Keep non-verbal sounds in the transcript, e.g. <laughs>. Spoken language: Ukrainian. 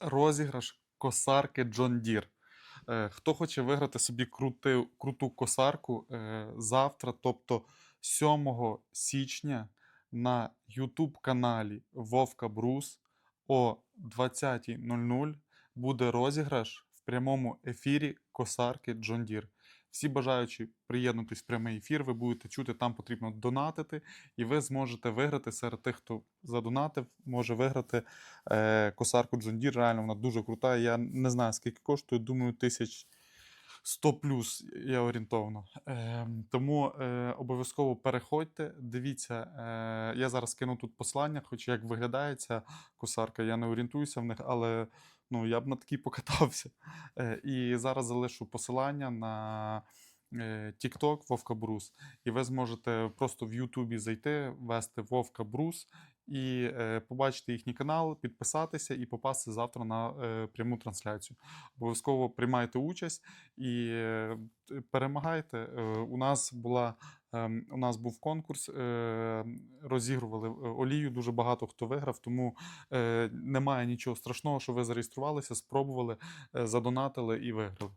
розіграш косарки Джон Deere. Е, Хто хоче виграти собі крути, круту косарку е, завтра, тобто 7 січня на YouTube каналі Вовка Брус о 20.00 буде розіграш в прямому ефірі косарки Джон Deere. Всі бажаючі приєднатись в прямий ефір, ви будете чути, там потрібно донатити, і ви зможете виграти серед тих, хто задонатив, може виграти е, косарку Джундір. Реально вона дуже крута. Я не знаю, скільки коштує, думаю, тисяч 100 плюс я орієнтовно. Е, тому е, обов'язково переходьте, дивіться. Е, я зараз кину тут послання, хоч як виглядає ця косарка, я не орієнтуюся в них, але ну, я б на такій <laughs> покатався. Е, і зараз залишу посилання на е, TikTok Вовка Брус. І ви зможете просто в Ютубі зайти, ввести Вовка Брус і побачити їхній канал, підписатися і попасти завтра на пряму трансляцію. Обов'язково приймайте участь і перемагайте. У нас була. Ем, У нас був конкурс, е, розігрували е, олію. Дуже багато хто виграв, тому е, немає нічого страшного, що ви зареєструвалися, спробували, задонатили і виграли.